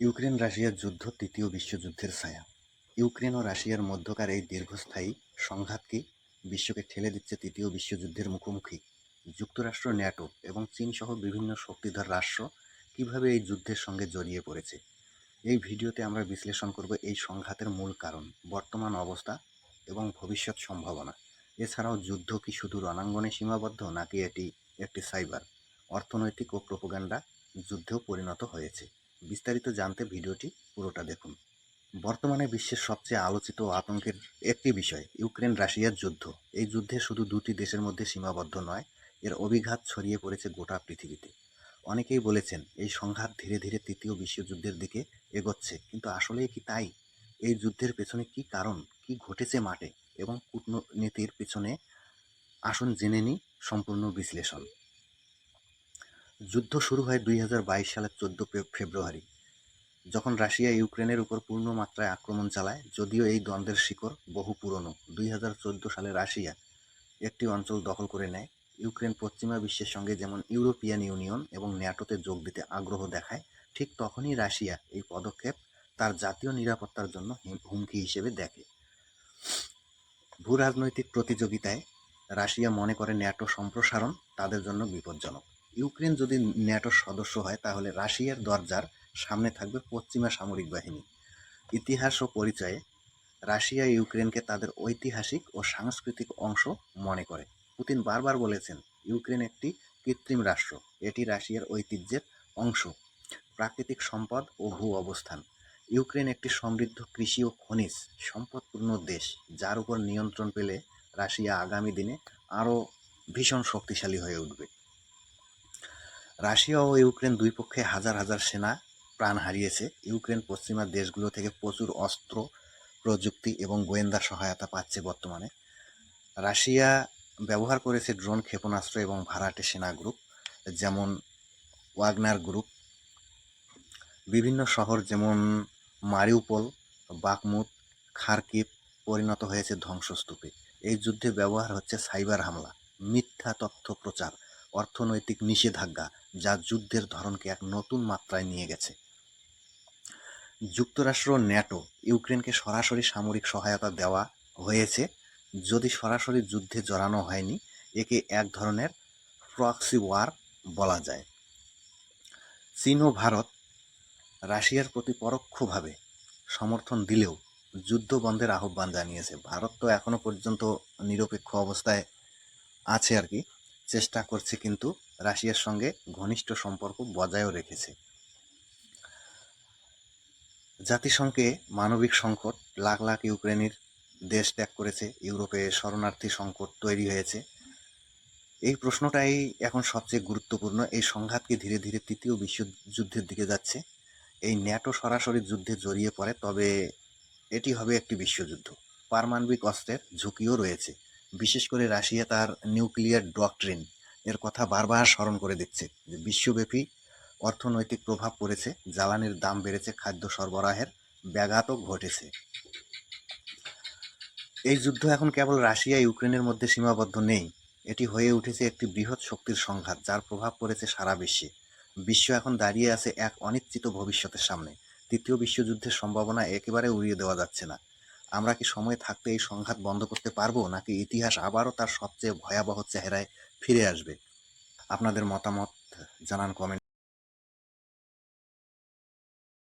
Ukraine রাশিয়ার যুদ্ধ তৃতীয় বিশ্বযুদ্ধের ছায়া। ইউক্রেন ও রাশিয়ার মধ্যকার এই দীর্ঘস্থায়ী সংঘাতকে বিশ্বকে ঠেলে দিচ্ছে তৃতীয় বিশ্বযুদ্ধের মুখোমুখি। যুক্তরাষ্ট্র, ন্যাটো এবং চীন সহ বিভিন্ন শক্তিধর রাষ্ট্র কীভাবে এই যুদ্ধের সঙ্গে জড়িয়ে পড়েছে? এই ভিডিওতে আমরা বিশ্লেষণ করব এই সংঘাতের মূল কারণ, বর্তমান অবস্থা এবং ভবিষ্যৎ সম্ভাবনা। এছাড়াও যুদ্ধ কি শুধু রণাঙ্গনে সীমাবদ্ধ নাকি এটি একটি সাইবার, অর্থনৈতিক ও প্রোপাগান্ডা যুদ্ধেও পরিণত হয়েছে? বিস্তারিত জানতে ভিডিওটি পুরোটা দেখুন। বর্তমানে বিশ্বের সবচেয়ে আলোচিত আতঙ্কের একটি বিষয় ইউক্রেন রাশিয়ার যুদ্ধ। এই যুদ্ধে শুধু দুটি দেশের মধ্যে সীমাবদ্ধ নয়, এর অভিঘাত ছড়িয়ে পড়েছে গোটা পৃথিবীতে। অনেকেই বলেছেন, এই সংঘাত ধীরে ধীরে তৃতীয় বিশ্বযুদ্ধের দিকে এগোচ্ছে, কিন্তু আসলেই কি তাই? এই যুদ্ধের পেছনে কি কারণ, কি ঘটেছে মাঠে, এবং কূটনীতির পেছনে আসুন জেনে নিই সম্পূর্ণ বিশ্লেষণ। যুদ্ধ শুরু হয় দুই হাজার বাইশ সালের চোদ্দ ফেব্রুয়ারি। যখন রাশিয়া ইউক্রেনের উপর পূর্ণ মাত্রায় আক্রমণ চালায়, যদিও এই দ্বন্দ্বের শিকড় বহু পুরনো। দুই হাজার চোদ্দ সালে রাশিয়া একটি অঞ্চল দখল করে নেয়। ইউক্রেন পশ্চিমা বিশ্বের সঙ্গে যেমন ইউরোপিয়ান ইউনিয়ন এবং ন্যাটোতে যোগ দিতে আগ্রহ দেখায়, ঠিক তখনই রাশিয়া এই পদক্ষেপ তার জাতীয় নিরাপত্তার জন্য হিম- হুমকি হিসেবে দেখে। ভূ রাজনৈতিক প্রতিযোগিতায় রাশিয়া মনে করে ন্যাটো সম্প্রসারণ তাদের জন্য বিপজ্জনক। ইউক্রেন যদি ন্যাটোর সদস্য হয়, তাহলে রাশিয়ার দরজার সামনে থাকবে পশ্চিমা সামরিক বাহিনী। ইতিহাস ও পরিচয়ে রাশিয়া ইউক্রেনকে তাদের ঐতিহাসিক ও সাংস্কৃতিক অংশ মনে করে। পুতিন বারবার বলেছেন, ইউক্রেন একটি কৃত্রিম রাষ্ট্র। এটি রাশিয়ার ঐতিহ্যের অংশ, প্রাকৃতিক সম্পদ ও ভূ অবস্থান। ইউক্রেন একটি সমৃদ্ধ কৃষি ও খনিজ সম্পদপূর্ণ দেশ, যার উপর নিয়ন্ত্রণ পেলে রাশিয়া আগামী দিনে আরও ভীষণ শক্তিশালী হয়ে উঠবে। রাশিয়া ও ইউক্রেন দুই পক্ষে হাজার হাজার সেনা প্রাণ হারিয়েছে। ইউক্রেন পশ্চিমা দেশগুলো থেকে প্রচুর অস্ত্র, প্রযুক্তি এবং গোয়েন্দা সহায়তা পাচ্ছে বর্তমানে। রাশিয়া ব্যবহার করেছে ড্রোন ক্ষেপণাস্ত্র এবং ভাড়াটে সেনা গ্রুপ, যেমন ওয়াগনার গ্রুপ। বিভিন্ন শহর যেমন মারিউপল, বাকমুত খারকিপ পরিণত হয়েছে ধ্বংসস্তূপে। এই যুদ্ধে ব্যবহার হচ্ছে সাইবার হামলা, মিথ্যা তথ্য প্রচার। অর্থনৈতিক নিষেধাজ্ঞা যা যুদ্ধের ধরনকে এক নতুন মাত্রায় নিয়ে গেছে। যুক্তরাষ্ট্র ন্যাটো ইউক্রেনকে সরাসরি সামরিক সহায়তা দেওয়া হয়েছে। যদি সরাসরি যুদ্ধে জড়ানো হয়নি, একে এক ধরনের প্রক্সি ওয়ার বলা যায়। চীন ও ভারত রাশিয়ার প্রতি পরোক্ষভাবে সমর্থন দিলেও যুদ্ধ বন্ধের আহ্বান জানিয়েছে। ভারত তো এখনও পর্যন্ত নিরপেক্ষ অবস্থায় আছে আর কি। চেষ্টা করছে কিন্তু রাশিয়ার সঙ্গে ঘনিষ্ঠ সম্পর্ক বজায়ও রেখেছে। জাতিসংঘে মানবিক সংকট, লাখ লাখ ইউক্রেনের দেশ ত্যাগ করেছে, ইউরোপে শরণার্থী সংকট তৈরি হয়েছে। এই প্রশ্নটাই এখন সবচেয়ে গুরুত্বপূর্ণ। এই সংঘাতকে ধীরে ধীরে তৃতীয় বিশ্বযুদ্ধের দিকে যাচ্ছে। এই ন্যাটো সরাসরি যুদ্ধে জড়িয়ে পড়ে, তবে এটি হবে একটি বিশ্বযুদ্ধ। পারমাণবিক অস্ত্রের ঝুঁকিও রয়েছে। বিশেষ করে রাশিয়া তার নিউক্লিয়ার ডকট্রিন এর কথা বারবার স্মরণ করে দিচ্ছে, যে বিশ্বব্যাপী অর্থনৈতিক প্রভাব পড়েছে, জ্বালানির দাম বেড়েছে, খাদ্য সরবরাহের ব্যাঘাতও ঘটেছে। এই যুদ্ধ এখন কেবল রাশিয়া, ইউক্রেনের মধ্যে সীমাবদ্ধ নেই। এটি হয়ে উঠেছে একটি বৃহৎ শক্তির সংঘাত, যার প্রভাব পড়েছে সারা বিশ্বে। বিশ্ব এখন দাঁড়িয়ে আছে এক অনিশ্চিত ভবিষ্যতের সামনে। তৃতীয় বিশ্বযুদ্ধের সম্ভাবনা একেবারে উড়িয়ে দেওয়া যাচ্ছে না। আমরা কি সময় থাকতে এই সংঘাত বন্ধ করতে পারব, নাকি ইতিহাস আবারও তার সবচেয়ে ভয়াবহ চেহারায় ফিরে আসবে? আপনাদের মতামত জানান কমেন্ট